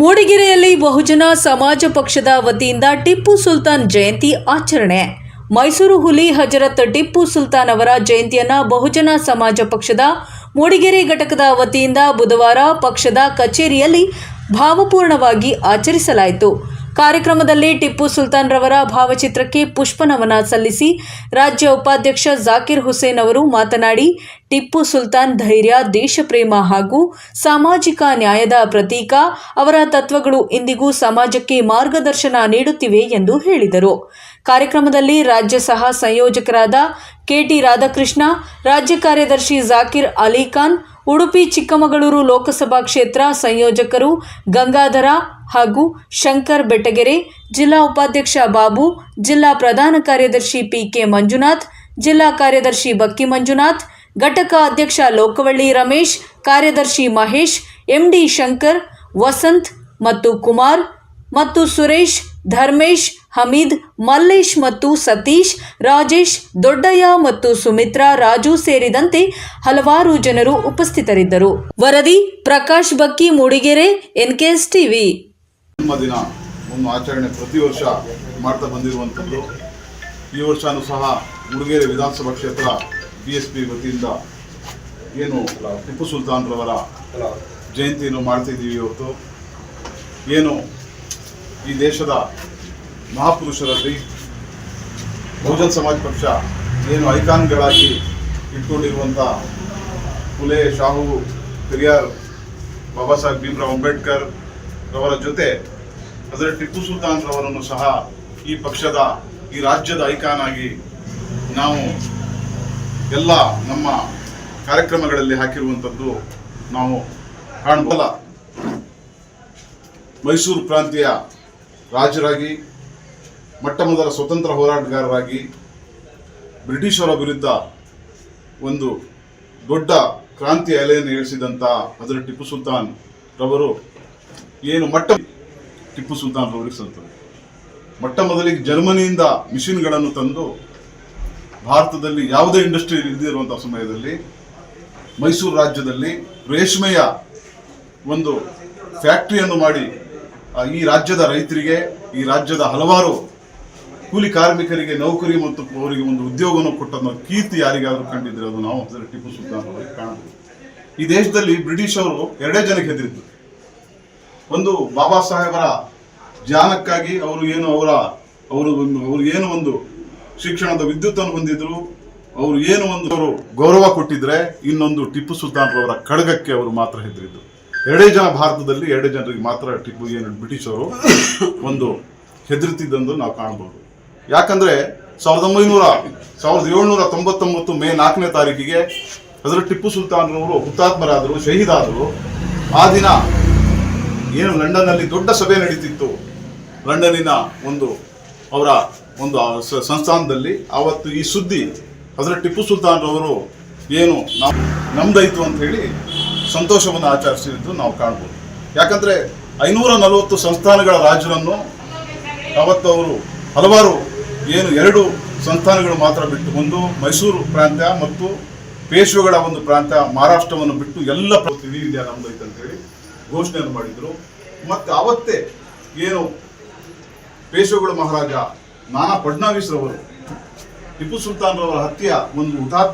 ಮೂಡಿಗೆರೆಯಲ್ಲಿ ಬಹುಜನ ಸಮಾಜ ಪಕ್ಷದ ವತಿಯಿಂದ ಟಿಪ್ಪು ಸುಲ್ತಾನ್ ಜಯಂತಿ ಆಚರಣೆ. ಮೈಸೂರು ಹುಲಿ ಹಜರತ್ ಟಿಪ್ಪು ಸುಲ್ತಾನ್ ಅವರ ಜಯಂತಿಯನ್ನ ಬಹುಜನ ಸಮಾಜ ಪಕ್ಷದ ಮೂಡಿಗೆರೆ ಘಟಕದ ವತಿಯಿಂದ ಬುಧವಾರ ಪಕ್ಷದ ಕಚೇರಿಯಲ್ಲಿ ಭಾವಪೂರ್ಣವಾಗಿ ಆಚರಿಸಲಾಯಿತು. ಕಾರ್ಯಕ್ರಮದಲ್ಲಿ ಟಿಪ್ಪು ಸುಲ್ತಾನ್ ರವರ ಭಾವಚಿತ್ರಕ್ಕೆ ಪುಷ್ಪನಮನ ಸಲ್ಲಿಸಿ ರಾಜ್ಯ ಉಪಾಧ್ಯಕ್ಷ ಜಾಕಿರ್ ಹುಸೇನ್ ಅವರು ಮಾತನಾಡಿ, ಟಿಪ್ಪು ಸುಲ್ತಾನ್ ಧೈರ್ಯ, ದೇಶಪ್ರೇಮ ಹಾಗೂ ಸಾಮಾಜಿಕ ನ್ಯಾಯದ ಪ್ರತೀಕ. ಅವರ ತತ್ವಗಳು ಇಂದಿಗೂ ಸಮಾಜಕ್ಕೆ ಮಾರ್ಗದರ್ಶನ ನೀಡುತ್ತಿವೆ ಎಂದು ಹೇಳಿದರು. ಕಾರ್ಯಕ್ರಮದಲ್ಲಿ ರಾಜ್ಯ ಸಹ ಸಂಯೋಜಕರಾದ ಕೆಟಿ ರಾಧಾಕೃಷ್ಣ, ರಾಜ್ಯ ಕಾರ್ಯದರ್ಶಿ ಜಾಕಿರ್ ಅಲಿಖಾನ್ ಉಡುಪಿ, ಚಿಕ್ಕಮಗಳೂರು ಲೋಕಸಭಾ ಕ್ಷೇತ್ರ ಸಂಯೋಜಕರು ಗಂಗಾಧರ ಹಾಗೂ ಶಂಕರ್ ಬೆಟ್ಟಗೆರೆ, ಜಿಲ್ಲಾ ಉಪಾಧ್ಯಕ್ಷ ಬಾಬು, ಜಿಲ್ಲಾ ಪ್ರಧಾನ ಕಾರ್ಯದರ್ಶಿ ಪಿಕೆ ಮಂಜುನಾಥ್, ಜಿಲ್ಲಾ ಕಾರ್ಯದರ್ಶಿ ಬಕ್ಕಿ ಮಂಜುನಾಥ್, ಘಟಕ ಅಧ್ಯಕ್ಷ ಲೋಕವಳ್ಳಿ ರಮೇಶ್, ಕಾರ್ಯದರ್ಶಿ ಮಹೇಶ್, ಎಂಡಿ ಶಂಕರ್, ವಸಂತ್ ಮತ್ತು ಕುಮಾರ್ ಮತ್ತು ಸುರೇಶ್, ಧರ್ಮೇಶ್, ಹಮೀದ್, ಮಲ್ಲೇಶ್ ಮತ್ತು ಸತೀಶ್, ರಾಜೇಶ್, ದೊಡ್ಡಯ್ಯ ಮತ್ತು ಸುಮಿತ್ರಾ, ರಾಜು ಸೇರಿದಂತೆ ಹಲವಾರು ಜನರು ಉಪಸ್ಥಿತರಿದ್ದರು. ವರದಿ ಪ್ರಕಾಶ್ ಬಕ್ಕಿ, ಮೂಡಿಗೆರೆ, ಎನ್ಕೆಎಸ್ ಟಿವಿ. ಜನ್ಮ ದಿನ, ಒಂದು ಆಚರಣೆ ಪ್ರತಿ ವರ್ಷ ಮಾಡ್ತಾ ಬಂದಿರುವಂಥದ್ದು. ಈ ವರ್ಷನೂ ಸಹ ಮೂಡಿಗೆರೆ ವಿಧಾನಸಭಾ ಕ್ಷೇತ್ರ ಬಿ ಎಸ್ ಪಿ ವತಿಯಿಂದ ಏನು ಟಿಪ್ಪು ಸುಲ್ತಾನ್ರವರ ಜಯಂತಿಯನ್ನು ಮಾಡ್ತಿದ್ದೀವಿ ಇವತ್ತು ಏನು ಈ ದೇಶದ ಮಹಾಪುರುಷರಲ್ಲಿ ಬಹುಜನ್ ಸಮಾಜ್ ಪಕ್ಷ ಏನು ಐಕಾನ್ಗಳಾಗಿ ಇಟ್ಕೊಂಡಿರುವಂಥ ಫುಲೆ ಶಾಹು ಪೆರಿಯಾರ್ ಬಾಬಾ ಸಾಹೇಬ್ ಭೀಮ್ರಾವ್ ಅಂಬೇಡ್ಕರ್ ರವರ ಜೊತೆ ಅದರ ಟಿಪ್ಪು ಸುಲ್ತಾನ್ ರವರನ್ನು ಸಹ ಈ ಪಕ್ಷದ, ಈ ರಾಜ್ಯದ ಐಕಾನ್ ಆಗಿ ನಾವು ಎಲ್ಲ ನಮ್ಮ ಕಾರ್ಯಕ್ರಮಗಳಲ್ಲಿ ಹಾಕಿರುವಂಥದ್ದು ನಾವು ಕಾಣಬಲ್ಲ ಮೈಸೂರು ಪ್ರಾಂತ್ಯ ರಾಜರಾಗಿ, ಮೊಟ್ಟ ಮೊದಲ ಸ್ವತಂತ್ರ ಹೋರಾಟಗಾರರಾಗಿ ಬ್ರಿಟಿಷರ ವಿರುದ್ಧ ಒಂದು ದೊಡ್ಡ ಕ್ರಾಂತಿ ಅಲೆಯನ್ನು ಇಳಿಸಿದಂಥ ಅದರ ಟಿಪ್ಪು ಸುಲ್ತಾನ್ ರವರು ಏನು ಮಟ್ಟ ಟಿಪ್ಪು ಸುಲ್ತಾನ್ ರವರಿಗೆ ಸಲ್ತಾರೆ ಮೊಟ್ಟ ಮೊದಲಿಗೆ ಜರ್ಮನಿಯಿಂದ ಮಿಷಿನ್ಗಳನ್ನು ತಂದು ಭಾರತದಲ್ಲಿ ಯಾವುದೇ ಇಂಡಸ್ಟ್ರಿ ಇಲ್ಲದಿರುವಂಥ ಸಮಯದಲ್ಲಿ ಮೈಸೂರು ರಾಜ್ಯದಲ್ಲಿ ರೇಷ್ಮೆಯ ಒಂದು ಫ್ಯಾಕ್ಟ್ರಿಯನ್ನು ಮಾಡಿ ಈ ರಾಜ್ಯದ ರೈತರಿಗೆ, ಈ ರಾಜ್ಯದ ಹಲವಾರು ಕೂಲಿ ಕಾರ್ಮಿಕರಿಗೆ, ನೌಕರಿ ಮತ್ತು ಅವರಿಗೆ ಒಂದು ಉದ್ಯೋಗವನ್ನು ಕೊಟ್ಟಂತ ಕೀರ್ತಿ ಯಾರಿಗಾದರೂ ಕಂಡಿದ್ರೆ ಅದು ನಾವು ಟಿಪ್ಪು ಸುಲ್ತಾನ್ ಅವರಿಗೆ ಕಾಣಬಹುದು. ಈ ದೇಶದಲ್ಲಿ ಬ್ರಿಟಿಷ್ ಅವರು ಎರಡೇ ಜನಕ್ಕೆ ಹೆದರಿದ್ರು. ಒಂದು ಬಾಬಾ ಸಾಹೇಬರ ಜ್ಞಾನಕ್ಕಾಗಿ ಅವರು ಏನು ಅವರ, ಅವರು ಒಂದು, ಅವರು ಏನು ಒಂದು ಶಿಕ್ಷಣದ ವಿದ್ಯುತ್ತನ್ನು ಹೊಂದಿದ್ರು, ಅವರು ಏನು ಒಂದು ಅವರು ಗೌರವ ಕೊಟ್ಟಿದ್ರೆ ಇನ್ನೊಂದು ಟಿಪ್ಪು ಸುಲ್ತಾನ್ ಖಡ್ಗಕ್ಕೆ ಅವರು ಮಾತ್ರ ಹೆದರಿದ್ರು. ಎರಡೇ ಜನ ಭಾರತದಲ್ಲಿ ಎರಡೇ ಜನರಿಗೆ ಮಾತ್ರ ಟಿಪ್ಪು ಏನು ಬ್ರಿಟಿಷರು ಒಂದು ಹೆದರ್ತಿದ್ದಂದು ನಾವು ಕಾಣಬಹುದು. ಯಾಕಂದ್ರೆ ಸಾವಿರದ ಒಂಬೈನೂರ, ಸಾವಿರದ ಏಳ್ನೂರ ತೊಂಬತ್ತೊಂಬತ್ತು ಮೇ ನಾಲ್ಕನೇ ತಾರೀಕಿಗೆ ಅದರ ಟಿಪ್ಪು ಸುಲ್ತಾನ್ರವರು ಹುತಾತ್ಮರಾದರು, ಶಹೀದಾದರು. ಆ ದಿನ ಏನು ಲಂಡನ್ನಲ್ಲಿ ದೊಡ್ಡ ಸಭೆ ನಡೀತಿತ್ತು. ಲಂಡನ್ನಿನ ಒಂದು ಅವರ ಒಂದು ಸಂಸ್ಥಾನದಲ್ಲಿ ಆವತ್ತು ಈ ಸುದ್ದಿ ಅದರ ಟಿಪ್ಪು ಸುಲ್ತಾನ್ರವರು ಏನು ನಮ್ದಾಯ್ತು ಅಂತ ಹೇಳಿ ಸಂತೋಷವನ್ನು ಆಚರಿಸಿದ್ದು ನಾವು ಕಾಣ್ಬೋದು. ಯಾಕಂದರೆ ಐನೂರ ನಲವತ್ತು ಸಂಸ್ಥಾನಗಳ ರಾಜರನ್ನು ಅವತ್ತು ಅವರು ಹಲವಾರು ಏನು ಎರಡು ಸಂಸ್ಥಾನಗಳು ಮಾತ್ರ ಬಿಟ್ಟು ಒಂದು ಮೈಸೂರು ಪ್ರಾಂತ್ಯ ಮತ್ತು ಪೇಶ್ವೆಗಳ ಒಂದು ಪ್ರಾಂತ್ಯ ಮಹಾರಾಷ್ಟ್ರವನ್ನು ಬಿಟ್ಟು ಎಲ್ಲ ಪ್ರತಿನಿಧಿ ಇಡೀ ಇಂಡಿಯಾ ಅಂತೇಳಿ ಅಂತ ಹೇಳಿ ಘೋಷಣೆಯನ್ನು ಮಾಡಿದರು. ಮತ್ತು ಅವತ್ತೇ ಏನು ಪೇಶ್ವೆಗಳ ಮಹಾರಾಜ ನಾನಾ ಫಡ್ನಾವೀಸ್ರವರು ಟಿಪ್ಪು ಸುಲ್ತಾನ್ರವರ ಹತ್ಯೆಯ ಒಂದು ಹುತಾತ್ಮ